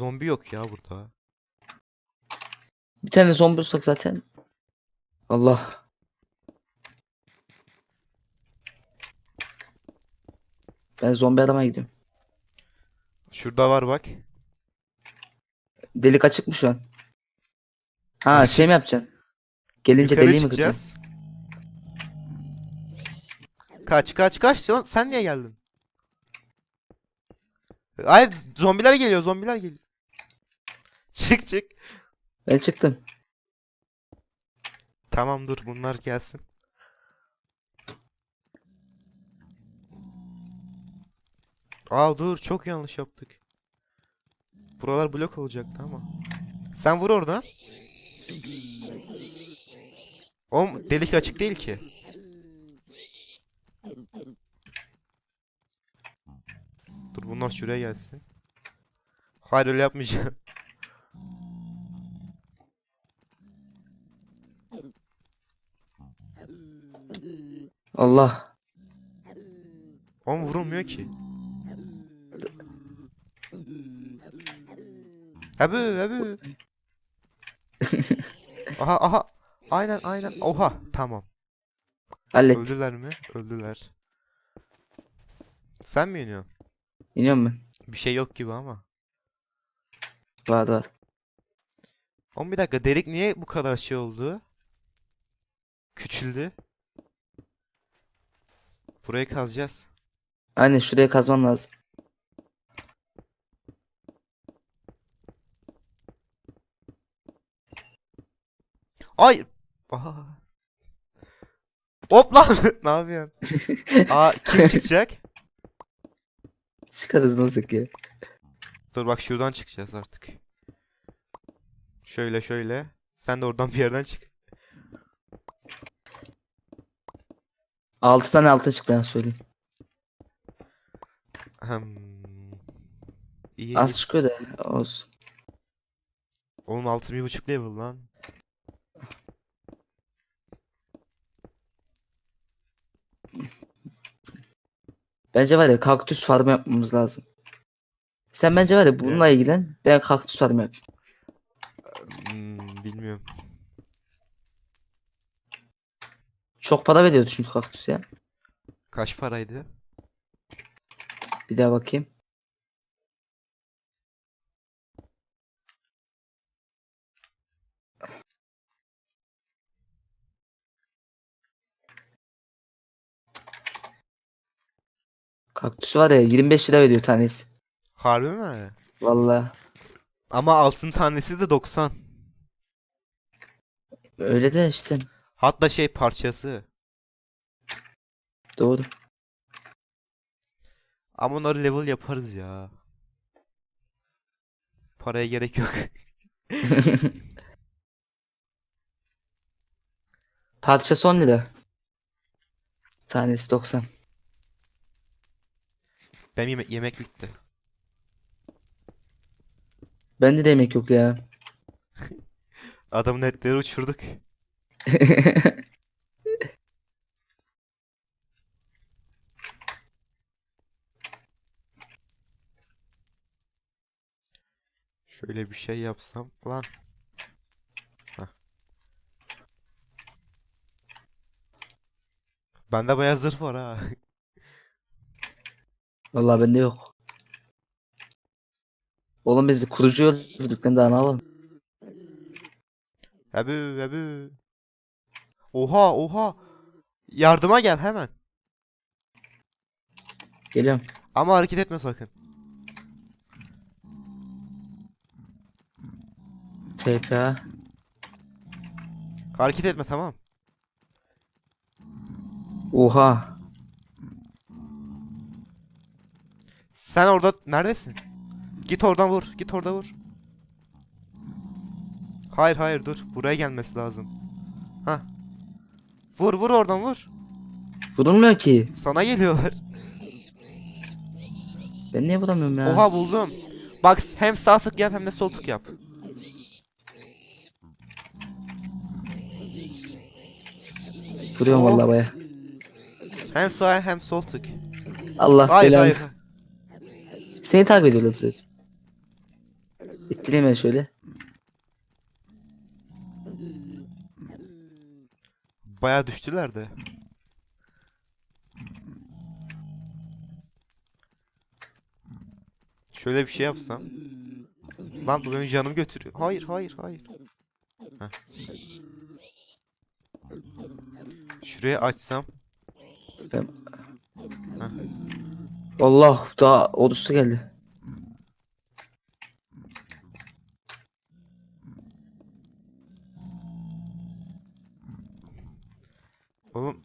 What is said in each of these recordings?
Zombi yok ya burada. Bir tane zombi bulsak zaten. Allah. Ben zombi adama gidiyorum. Şurada var bak. Delik açık mı şu an? Ha şey mi yapacaksın? Gelince Yukarı deliği mi kıracaksın? çıkacağız. Kaç kaç kaç lan sen niye geldin? Hayır zombiler geliyor zombiler geliyor. Çık çık. Ben çıktım. Tamam dur bunlar gelsin. Aa dur çok yanlış yaptık. Buralar blok olacaktı ama. Sen vur orada. Oğlum delik açık değil ki. Dur bunlar şuraya gelsin. Hayır öyle yapmayacağım. Allah. Oğlum vurulmuyor ki. Abi abi. aha aha. Aynen aynen. Oha tamam. Hallet. Öldüler mi? Öldüler. Sen mi iniyorsun? İniyorum ben. Bir şey yok gibi ama. Var var. Oğlum bir dakika delik niye bu kadar şey oldu? Küçüldü. Burayı kazacağız. Aynen şuraya kazman lazım. Ay. Aha. Hop lan. ne yapıyorsun? Aa kim çıkacak? Çıkarız ne olacak ya. Dur bak şuradan çıkacağız artık. Şöyle şöyle. Sen de oradan bir yerden çık. 6 tane altın çıktı ben söyleyeyim. Hmm. İyi. Az çıkıyor da olsun. Oğlum altı bir buçuk level lan. Bence var ya kaktüs farmı yapmamız lazım. Sen bence var ya bununla ilgilen. Ben kaktüs farmı yap. Hmm, bilmiyorum. Çok para veriyordu çünkü kaktüs ya. Kaç paraydı? Bir daha bakayım. Kaktüs var ya 25 lira veriyor tanesi. Harbi mi? Vallahi Ama altın tanesi de 90. öyle de işte Hatta şey parçası. doğru. Ama onları level yaparız ya. Paraya gerek yok. Parçası 10 lira. Tanesi 90. Benim yeme- yemek bitti. Bende de yemek yok ya. Adamın etleri uçurduk. Şöyle bir şey yapsam lan. Heh. Bende bayağı zırh var ha. Vallahi bende yok. Oğlum biz kurucu öldürdük lan daha ne yapalım? Ebü ebü. Oha oha. Yardıma gel hemen. Geliyorum. Ama hareket etme sakın. TPA. Hareket etme tamam. Oha. Sen orada neredesin? Git oradan vur. Git orada vur. Hayır hayır dur. Buraya gelmesi lazım. Ha. Vur vur oradan vur. Vurulmuyor ki. Sana geliyorlar. Ben niye vuramıyorum ya? Oha buldum. Bak hem sağ tık yap hem de sol tık yap. Vuruyorum Oh. vallahi baya. Hem sağ hem sol tık. Allah Hayır belanı. hayır. Seni takip ediyorlar sırf. İttireyim ben şöyle. Baya düştüler de. Şöyle bir şey yapsam. Lan bu benim canımı götürüyor. Hayır hayır hayır. Heh. Şuraya açsam. Allah daha ordusu geldi. Oğlum.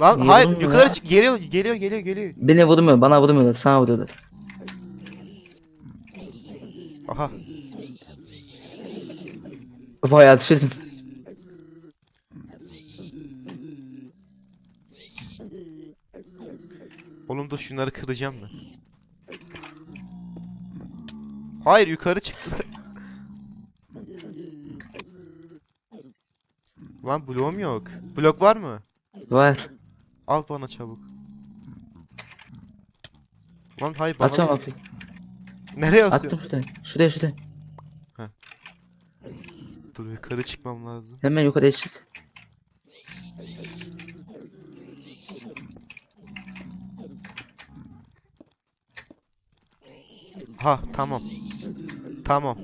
Lan Niye hayır vurmuyor yukarı ya? çık geliyor geliyor geliyor geliyor. Beni vurmuyor, bana vurmuyorlar, sana vuruyorlar. Aha Bayağı düşürdüm. oğlum dur şunları kıracağım ben. Hayır yukarı çıktı. Lan bloğum yok. Blok var mı? Var. Al bana çabuk. Lan hayır bana Atıyorum abi. Nereye atıyorsun? Attım şuraya. Şuraya şuraya. Dur yukarı çıkmam lazım. Hemen yukarıya çık. Ha tamam. Tamam.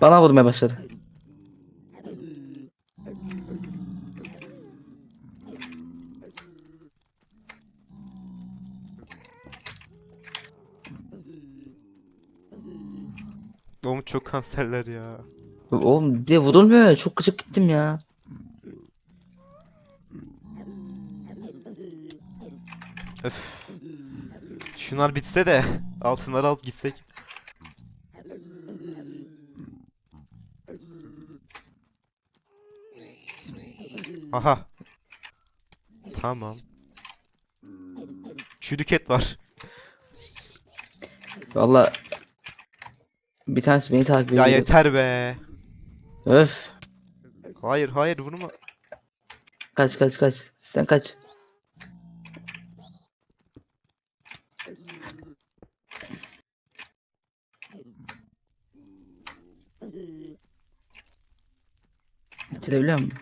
Bana vurmaya başladı. Oğlum çok kanserler ya. Oğlum bir de vurulmuyor ya. Çok gıcık gittim ya. Öf. Şunlar bitse de altınları alıp gitsek. Aha. Tamam. Çürük et var. Valla. Bir tanesi beni takip Ya ediyor. yeter be. Öf. Hayır hayır vurma. Kaç kaç kaç. Sen kaç. Bitirebiliyor musun?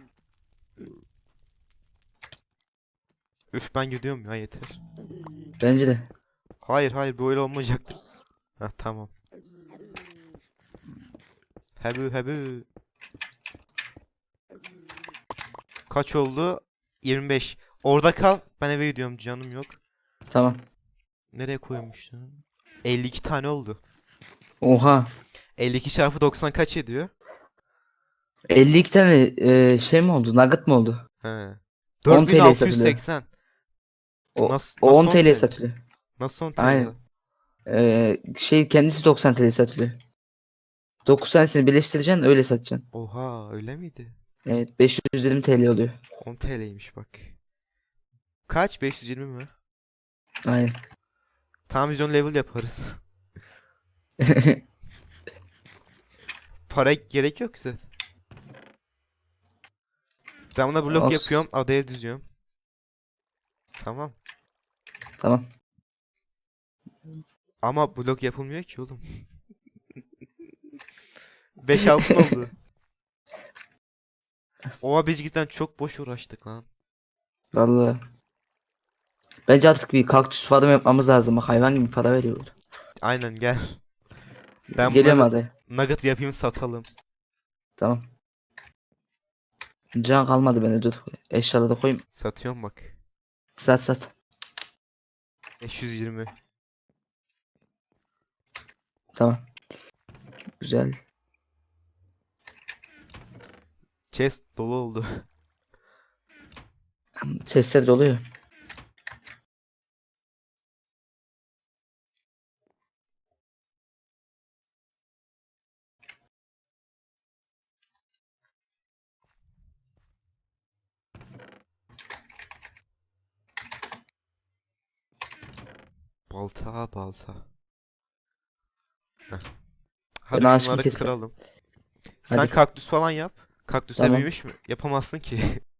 Üf ben gidiyorum ya yeter. Bence de. Hayır hayır böyle olmayacaktı. Heh tamam. Hebü hebü. Kaç oldu? 25. Orada kal. Ben eve gidiyorum canım yok. Tamam. Nereye koymuştun? 52 tane oldu. Oha. 52 çarpı 90 kaç ediyor? 52 tane e, şey mi oldu? Nugget mi oldu? He. 10 TL 4680. O, Nasıl, o 10 nasıl TL satılıyor. Nasıl 10 TL? Aynen. E, şey kendisi 90 TL satılıyor. 9 tanesini birleştireceksin öyle satacaksın. Oha öyle miydi? Evet 520 TL oluyor. 10 TL'ymiş bak. Kaç? 520 mi? Aynen. Tamam biz onu level yaparız. Para gerek yok zaten. Ben buna blok Olsun. yapıyorum, adaya düzüyorum. Tamam. tamam. Ama blok yapılmıyor ki oğlum. 5 altın oldu. Oha biz cidden çok boş uğraştık lan. Vallahi. Bence artık bir kaktüs farm yapmamız lazım. Bak hayvan gibi para veriyor. Aynen gel. Ben Geliyorum bunları adaya. nugget yapayım satalım. Tamam. Can kalmadı bende dur. Eşyaları da koyayım. Satıyorum bak. Sat sat. 520. Tamam. Güzel. Chest dolu oldu. Chestler doluyor. Balta balta. Heh. Hadi ağaç şunları keseyim. kıralım. Sen Hadi. kaktüs falan yap. Kaktüsler Tamam. büyümüş mü? Yapamazsın ki.